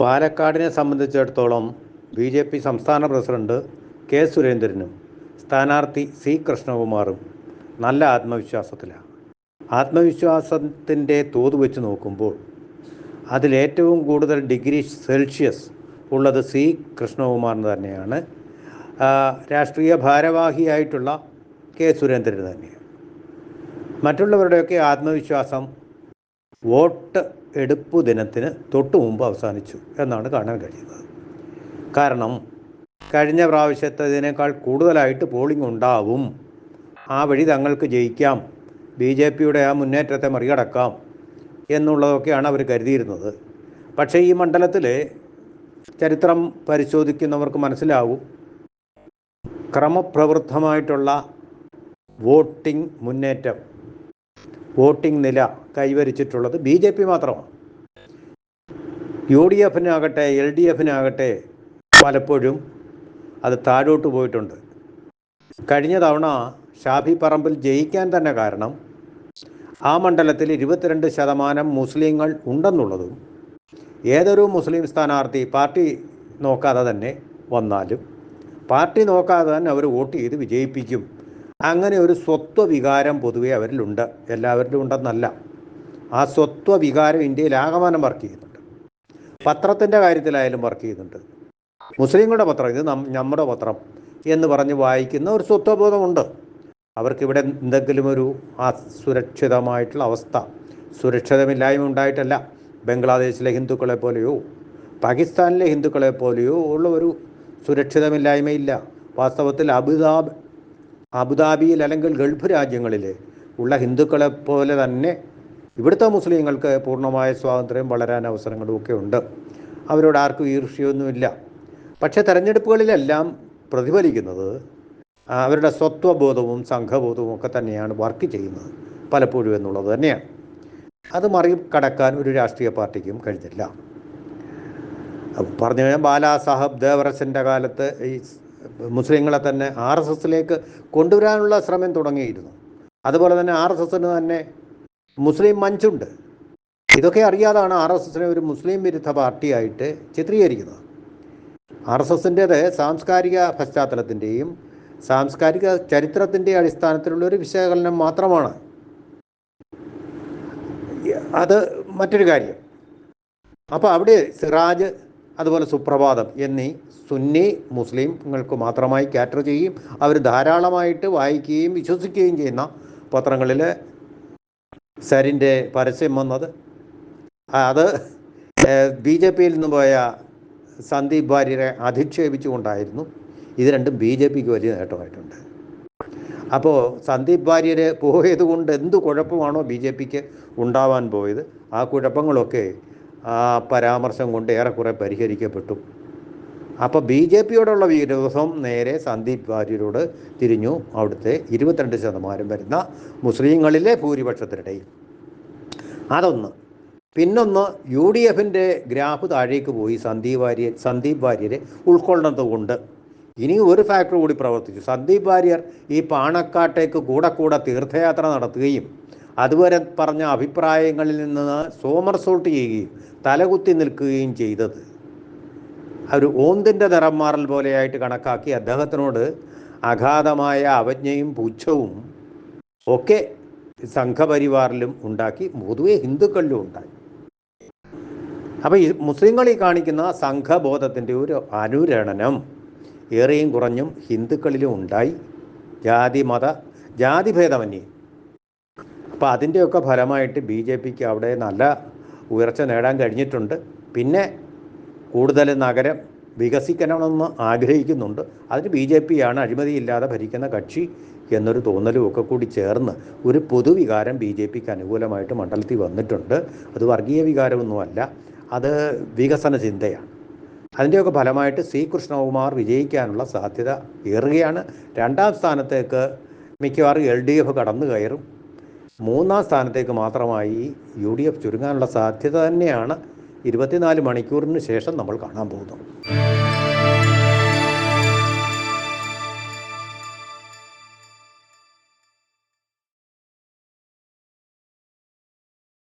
പാലക്കാടിനെ സംബന്ധിച്ചിടത്തോളം B J P സംസ്ഥാന president K സുരേന്ദ്രനും സ്ഥാനാർത്ഥി സി കൃഷ്ണകുമാറും നല്ല ആത്മവിശ്വാസത്തിലാണ്. ആത്മവിശ്വാസത്തിന്റെ തോത് വെച്ച് നോക്കുമ്പോൾ അതിലേറ്റവും കൂടുതൽ ഡിഗ്രി സെൽഷ്യസ് ഉള്ളത് സി കൃഷ്ണകുമാറിന് തന്നെയാണ്. രാഷ്ട്രീയ ഭാരവാഹിയായിട്ടുള്ള കെ സുരേന്ദ്രന് തന്നെയാണ്. മറ്റുള്ളവരുടെയൊക്കെ ആത്മവിശ്വാസം വോട്ട് എടുപ്പ് ദിനത്തിന് തൊട്ടു മുമ്പ് അവസാനിച്ചു എന്നാണ് കാണാൻ കഴിയുന്നത്. കാരണം കഴിഞ്ഞ പ്രാവശ്യത്തതിനേക്കാൾ കൂടുതലായിട്ട് പോളിംഗ് ഉണ്ടാവും. ആ വഴി തങ്ങൾക്ക് ജയിക്കാം. ബി ജെ പിയുടെ ആ മുന്നേറ്റത്തെ മറികടക്കാം എന്നുള്ളതൊക്കെയാണ് അവർ കരുതിയിരുന്നത്. പക്ഷേ ഈ മണ്ഡലത്തിൽ ചരിത്രം പരിശോധിക്കുന്നവർക്ക് മനസ്സിലാവും. ക്രമപ്രവൃത്തമായിട്ടുള്ള വോട്ടിംഗ് മുന്നേറ്റം വോട്ടിംഗ് നില കൈവരിച്ചിട്ടുള്ളത് ബി ജെ പി മാത്രമാണ്. യു ഡി എഫിനാകട്ടെ എൽ ഡി എഫിനാകട്ടെ പലപ്പോഴും അത് താഴോട്ട് പോയിട്ടുണ്ട്. കഴിഞ്ഞ തവണ ഷാഫി പറമ്പിൽ ജയിക്കാൻ തന്നെ കാരണം ആ മണ്ഡലത്തിൽ ഇരുപത്തിരണ്ട് ശതമാനം മുസ്ലിങ്ങൾ ഉണ്ടെന്നുള്ളതും ഏതൊരു മുസ്ലിം സ്ഥാനാർത്ഥി പാർട്ടി നോക്കാതെ തന്നെ വന്നാലും പാർട്ടി നോക്കാതെ തന്നെ അവർ വോട്ട് ചെയ്ത് വിജയിപ്പിക്കും. അങ്ങനെ ഒരു സ്വത്വവികാരം പൊതുവെ അവരിലുണ്ട്. എല്ലാവരിലും ഉണ്ടെന്നല്ല. ആ സ്വത്വവികാരം ഇന്ത്യയിൽ ആകമാനം വർക്ക് ചെയ്യുന്നുണ്ട്. പത്രത്തിന്റെ കാര്യത്തിലായാലും വർക്ക് ചെയ്യുന്നുണ്ട്. മുസ്ലിങ്ങളുടെ പത്രം ഇത് നമ്മുടെ പത്രം എന്ന് പറഞ്ഞ് വായിക്കുന്ന ഒരു സ്വത്വബോധമുണ്ട്. അവർക്കിവിടെ എന്തെങ്കിലും ഒരു അസുരക്ഷിതമായിട്ടുള്ള അവസ്ഥ സുരക്ഷിതമില്ലായ്മ ഉണ്ടായിട്ടല്ല. ബംഗ്ലാദേശിലെ ഹിന്ദുക്കളെ പോലെയോ പാകിസ്ഥാനിലെ ഹിന്ദുക്കളെ പോലെയോ ഉള്ള ഒരു സുരക്ഷിതമില്ലായ്മയില്ല. വാസ്തവത്തിൽ അബുദാബ് അബുദാബിയിൽ അല്ലെങ്കിൽ ഗൾഫ് രാജ്യങ്ങളിൽ ഉള്ള ഹിന്ദുക്കളെ പോലെ തന്നെ ഇവിടുത്തെ മുസ്ലിങ്ങൾക്ക് പൂർണമായ സ്വാതന്ത്ര്യം വളരാൻ അവസരങ്ങളും ഒക്കെ ഉണ്ട്. അവരോട് ആർക്കും ഈർഷ്യൊന്നുമില്ല. പക്ഷേ തെരഞ്ഞെടുപ്പുകളിലെല്ലാം പ്രതിഫലിക്കുന്നത് അവരുടെ സ്വത്വബോധവും സംഘബോധവും ഒക്കെ തന്നെയാണ് വർക്ക് ചെയ്യുന്നത്. പലപ്പോഴും എന്നുള്ളത് തന്നെയാണ്. അത് മറികടക്കാൻ ഒരു രാഷ്ട്രീയ പാർട്ടിക്കും കഴിഞ്ഞില്ല. പറഞ്ഞു കഴിഞ്ഞാൽ ബാലാ സാഹബ് ദേവറസിന്റെ കാലത്ത് ഈ മുസ്ലിങ്ങളെ തന്നെ ആർ എസ് എസിലേക്ക് കൊണ്ടുവരാനുള്ള ശ്രമം തുടങ്ങിയിരുന്നു. അതുപോലെ തന്നെ ആർ എസ് എസിന് തന്നെ മുസ്ലിം മഞ്ചുണ്ട്. ഇതൊക്കെ അറിയാതാണ് ആർ എസ് എസിനെ ഒരു മുസ്ലിം വിരുദ്ധ പാർട്ടിയായിട്ട് ചിത്രീകരിക്കുന്നത്. ആർ എസ് എസിന്റേത് സാംസ്കാരിക പശ്ചാത്തലത്തിന്റെയും സാംസ്കാരിക ചരിത്രത്തിന്റെ അടിസ്ഥാനത്തിലുള്ള ഒരു വിശകലനം മാത്രമാണ്. അത് മറ്റൊരു കാര്യം. അപ്പോൾ അവിടെ സിറാജ് അതുപോലെ സുപ്രഭാതം. എന്നീ സുന്നി മുസ്ലിങ്ങൾക്ക് മാത്രമായി കാറ്റർ ചെയ്യും അവർ ധാരാളമായിട്ട് വായിക്കുകയും വിശ്വസിക്കുകയും ചെയ്യുന്ന പത്രങ്ങളിൽ സരിന്റെ പരസ്യം വന്നത്. അത് ബി ജെ പിയിൽ നിന്ന് പോയ സന്ദീപ് ഭാര്യരെ അധിക്ഷേപിച്ചുകൊണ്ടായിരുന്നു. ഇത് രണ്ടും ബി ജെ പിക്ക് വലിയ നേട്ടമായിട്ടുണ്ട്. അപ്പോൾ സന്ദീപ് ഭാര്യര് പോയത് കൊണ്ട് എന്ത് കുഴപ്പമാണോ ബി ജെ പിക്ക് ഉണ്ടാവാൻ പോയത്? ആ കുഴപ്പങ്ങളൊക്കെ ആ പരാമർശം കൊണ്ട് ഏറെക്കുറെ പരിഹരിക്കപ്പെട്ടു. അപ്പോൾ ബി ജെ പിയോടുള്ള വിരോധം നേരെ സന്ദീപ് വാര്യരോട് തിരിഞ്ഞു. അവിടുത്തെ ഇരുപത്തിരണ്ട് ശതമാനം വരുന്ന മുസ്ലിങ്ങളിലെ ഭൂരിപക്ഷത്തിനിടയിൽ. അതൊന്ന്. പിന്നൊന്ന് യു ഡി എഫിന്റെ ഗ്രാഫ് താഴേക്ക് പോയി സന്ദീപ് വാര്യർ സന്ദീപ് വാര്യരെ ഉൾക്കൊള്ളുന്നത് കൊണ്ട് ഇനി ഒരു ഫാക്ടർ കൂടി പ്രവർത്തിച്ചു. സന്ദീപ് വാര്യർ ഈ പാണക്കാട്ടേക്ക് കൂടെ കൂടെ തീർത്ഥയാത്ര നടത്തുകയും അതുവരെ പറഞ്ഞ അഭിപ്രായങ്ങളിൽ നിന്ന് സോമർസോട്ട് ചെയ്യുകയും തലകുത്തി നിൽക്കുകയും ചെയ്തത്. ഒരു ഓന്തിന്റെ നിറം മാറൽ പോലെയായിട്ട് കണക്കാക്കി അദ്ദേഹത്തിനോട് അഗാധമായ അവജ്ഞയും പുച്ഛവും ഒക്കെ സംഘപരിവാറിലും ഉണ്ടാക്കി പൊതുവെ ഹിന്ദുക്കളിലും ഉണ്ടായി. അപ്പോൾ ഈ മുസ്ലിങ്ങളിൽ കാണിക്കുന്ന സംഘബോധത്തിന്റെ ഒരു അനുരണനം ഏറെയും കുറഞ്ഞും ഹിന്ദുക്കളിലും ഉണ്ടായി. ജാതി മത ജാതിഭേദമന്യേ. അപ്പോൾ അതിന്റെയൊക്കെ ഫലമായിട്ട് ബി ജെ പിക്ക് അവിടെ നല്ല ഉയർച്ച നേടാൻ കഴിഞ്ഞിട്ടുണ്ട്. പിന്നെ കൂടുതൽ നഗരം വികസിക്കണമെന്ന് ആഗ്രഹിക്കുന്നുണ്ട്. അതിന് ബി ജെ പിയാണ് അഴിമതിയില്ലാതെ ഭരിക്കുന്ന കക്ഷി എന്നൊരു തോന്നലും ഒക്കെ കൂടി ചേർന്ന് ഒരു പൊതുവികാരം ബി ജെ പിക്ക് അനുകൂലമായിട്ട് മണ്ഡലത്തിൽ വന്നിട്ടുണ്ട്. അത് വർഗീയ വികാരമൊന്നുമല്ല അത് വികസന ചിന്തയാണ്. അതിന്റെയൊക്കെ ഫലമായിട്ട് സി കൃഷ്ണകുമാർ വിജയിക്കാനുള്ള സാധ്യത ഏറുകയാണ്. രണ്ടാം സ്ഥാനത്തേക്ക് മിക്കവാറും എൽ ഡി എഫ് കടന്നു കയറും. മൂന്നാം സ്ഥാനത്തേക്ക് മാത്രമായി യു ഡി എഫ് ചുരുങ്ങാനുള്ള സാധ്യത തന്നെയാണ്. ഇരുപത്തിനാല് മണിക്കൂറിന് ശേഷം നമ്മൾ കാണാൻ പോകുന്നത്.